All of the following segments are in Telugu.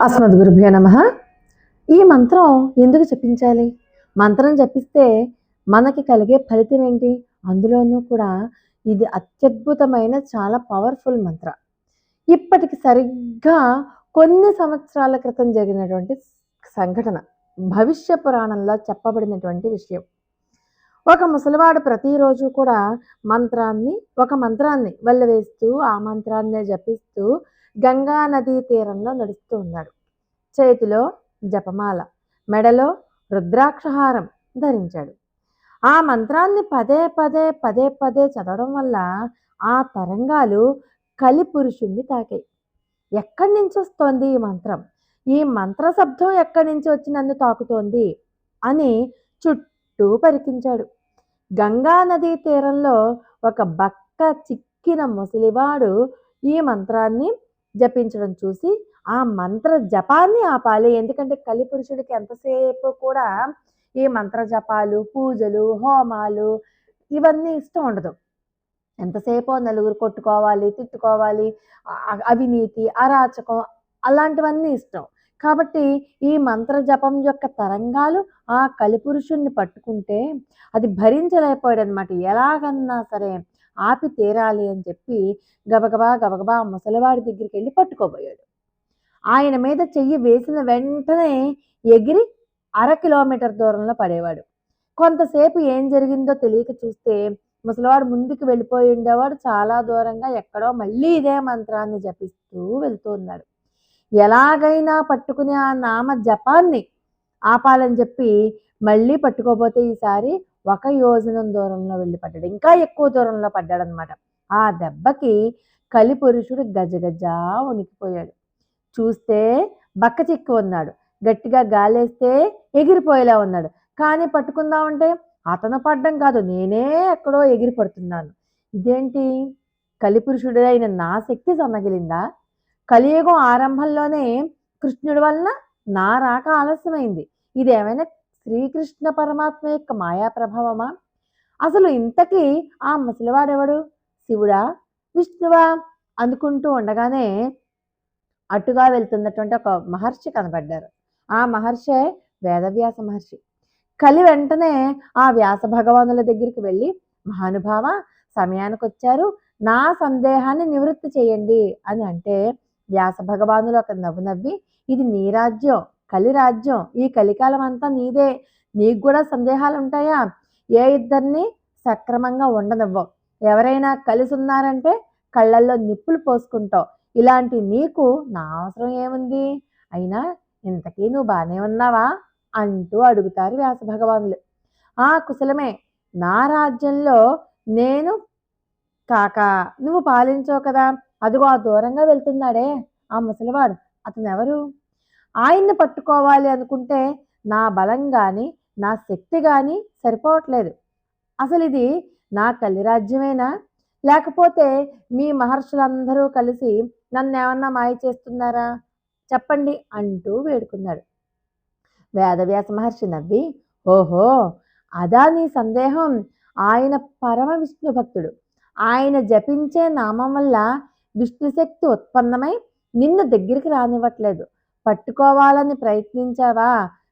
అస్మద్ గురుభ్యో నమ. ఈ మంత్రం ఎందుకు చెప్పించాలి మంత్రం జపిస్తే మనకి కలిగే ఫలితం ఏంటి? అందులోనూ కూడా ఇది అత్యద్భుతమైన చాలా పవర్ఫుల్ మంత్ర. ఇప్పటికి సరిగ్గా కొన్ని సంవత్సరాల క్రితం జరిగినటువంటి సంఘటన భవిష్య పురాణంలో చెప్పబడినటువంటి విషయం. ఒక ముసలివాడు ప్రతిరోజు కూడా మంత్రాన్ని ఒక మంత్రాన్ని వెళ్ళవేస్తూ ఆ మంత్రాన్నే జపిస్తూ గంగా నదీ తీరంలో నడుస్తూ ఉన్నాడు. చేతిలో జపమాల మెడలో రుద్రాక్షహారం ధరించాడు. ఆ మంత్రాన్ని పదే పదే పదే పదే చదవడం వల్ల ఆ తరంగాలు కలి పురుషుణ్ణి తాకాయి. ఎక్కడి నుంచి వస్తోంది ఈ మంత్రం? ఈ మంత్ర శబ్దం ఎక్కడి నుంచి వచ్చి నన్ను తాకుతోంది? అని చుట్టూ పరికించాడు. గంగా నదీ తీరంలో ఒక బక్క చిక్కిన ముసలివాడు ఈ మంత్రాన్ని జపించడం చూసి ఆ మంత్ర జపాన్ని ఆపాలి. ఎందుకంటే కలిపురుషుడికి ఎంతసేపు కూడా ఈ మంత్ర జపాలు పూజలు హోమాలు ఇవన్నీ ఇష్టం ఉండదు. ఎంతసేపు నలుగురు కొట్టుకోవాలి తిట్టుకోవాలి అవినీతి అరాచకం అలాంటివన్నీ ఇష్టం. కాబట్టి ఈ మంత్ర జపం యొక్క తరంగాలు ఆ కలిపురుషుణ్ణి పట్టుకుంటే అది భరించలేకపోయాడు అనమాట ఎలాగన్నా సరే ఆపి తీరాలి అని చెప్పి గబగబా గబగబా ముసలివాడి దగ్గరికి వెళ్ళి పట్టుకోబోయాడు. ఆయన మీద చెయ్యి వేసిన వెంటనే ఎగిరి అర కిలోమీటర్ దూరంలో పడేవాడు. కొంతసేపు ఏం జరిగిందో తెలియక చూస్తే ముసలివాడు ముందుకు వెళ్ళిపోయి ఉండేవాడు. చాలా దూరంగా ఎక్కడో మళ్ళీ ఇదే మంత్రాన్ని జపిస్తూ వెళ్తూ ఉన్నాడు. ఎలాగైనా పట్టుకునే ఆ నామ జపాన్ని ఆపాలని చెప్పి మళ్ళీ పట్టుకోపోతే ఈసారి ఒక యోజనం దూరంలో వెళ్ళి పడ్డాడు. ఇంకా ఎక్కువ దూరంలో పడ్డాడు అనమాట ఆ దెబ్బకి కలి పురుషుడు గజగజ వణికిపోయాడు. చూస్తే బక్క చిక్కి ఉన్నాడు. గట్టిగా గాలేస్తే ఎగిరిపోయేలా ఉన్నాడు. కానీ పట్టుకుందామంటే అతను పడ్డం కాదు నేనే ఎక్కడో ఎగిరి పడుతున్నాను ఇదేంటి కలిపురుషుడైన నా శక్తి సన్నగిలిందా? కలియుగం ఆరంభంలోనే కృష్ణుడి వలన నా రాక ఆలస్యమైంది. ఇది ఏమైనా శ్రీకృష్ణ పరమాత్మ యొక్క మాయా ప్రభావమా? అసలు ఇంతకీ ఆ ముసలివాడెవడు? శివుడా? విష్ణువా? అనుకుంటూ ఉండగానే అటుగా వెళ్తున్నటువంటి ఒక మహర్షి కనబడ్డారు. ఆ మహర్షే వేదవ్యాస మహర్షి. కలి వెంటనే ఆ వ్యాస భగవానుల దగ్గరికి వెళ్ళి మహానుభావ సమయానికి వచ్చారు నా సందేహాన్ని నివృత్తి చేయండి అని అంటే వ్యాస భగవానులు ఒక నవ్వు నవ్వి ఇది నీ రాజ్యం. కలి రాజ్యం ఈ కలికాలం అంతా నీదే. నీకు కూడా సందేహాలు ఉంటాయా ఏ ఇద్దరిని సక్రమంగా ఉండనివ్వవు. ఎవరైనా కలిసి ఉన్నారంటే కళ్ళల్లో నిప్పులు పోసుకుంటావు. ఇలాంటి నీకు నా అవసరం ఏముంది? అయినా ఇంతకీ నువ్వు బాగానే ఉన్నావా? అంటూ అడుగుతారు వ్యాస భగవానులు ఆ కుశలమే. నా రాజ్యంలో నేను కాక నువ్వు పాలించవు కదా. అదిగో ఆ దూరంగా వెళ్తున్నాడే ఆ ముసలివాడు. అతను ఎవరు ఆయన్ని పట్టుకోవాలి అనుకుంటే నా బలం కానీ నా శక్తి కానీ సరిపోవట్లేదు. అసలు ఇది నా కలి రాజ్యమేనా? లేకపోతే మీ మహర్షులందరూ కలిసి నన్ను ఏమన్నా మాయ చేస్తున్నారా? చెప్పండి అంటూ వేడుకున్నాడు. వేదవ్యాస మహర్షి నవ్వి ఓహో అదా నీ సందేహం. ఆయన పరమ విష్ణు భక్తుడు. ఆయన జపించే నామం వల్ల విష్ణుశక్తి ఉత్పన్నమై నిన్ను దగ్గరికి రానివ్వట్లేదు. పట్టుకోవాలని ప్రయత్నించావా?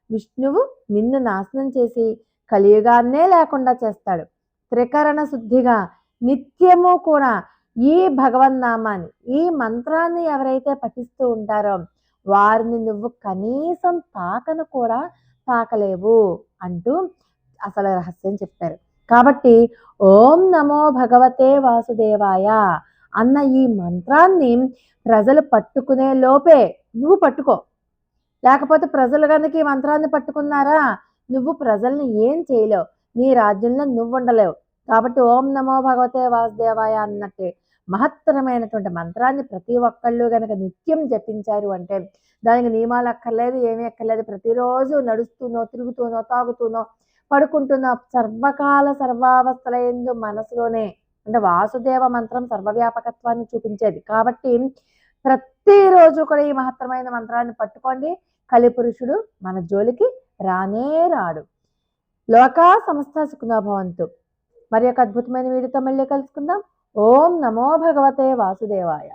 విష్ణువు నిన్ను నాశనం చేసి కలియుగాన్నే లేకుండా చేస్తాడు. త్రికరణ శుద్ధిగా నిత్యము కూడా ఈ భగవన్నామాన్ని ఈ మంత్రాన్ని ఎవరైతే పఠిస్తూ ఉంటారో వారిని నువ్వు కనీసం తాకను కూడా తాకలేవు అంటూ అసలు రహస్యం చెప్పారు కాబట్టి ఓం నమో భగవతే వాసుదేవాయ అన్న ఈ మంత్రాన్ని ప్రజలు పట్టుకునే లోపే నువ్వు పట్టుకో. లేకపోతే ప్రజలు కనుక ఈ మంత్రాన్ని పట్టుకున్నారా? నువ్వు ప్రజల్ని ఏం చేయలేవు. నీ రాజ్యంలో నువ్వు ఉండలేవు కాబట్టి ఓం నమో భగవతే వాసుదేవాయ అన్నట్టే మహత్తరమైనటువంటి మంత్రాన్ని ప్రతి ఒక్కళ్ళు గనక నిత్యం జపించారు అంటే దానికి నియమాలు అక్కర్లేదు ఏమీ అక్కర్లేదు. ప్రతిరోజు నడుస్తూనో తిరుగుతూనో తాగుతూనో పడుకుంటున్న సర్వకాల సర్వావస్థల ఎందు మనసులోనే అంటే వాసుదేవ మంత్రం సర్వవ్యాపకత్వాన్ని చూపించేది. కాబట్టి ప్రతిరోజు కూడా ఈ మహత్తరమైన మంత్రాన్ని పట్టుకోండి. కలిపురుషుడు మన జోలికి రానే రాడు. లోకా సంస్థ సుఖనోభవంతు. మరి ఒక అద్భుతమైన వీడియోతో మళ్ళీ కలుసుకుందాం. ఓం నమో భగవతే వాసుదేవాయ.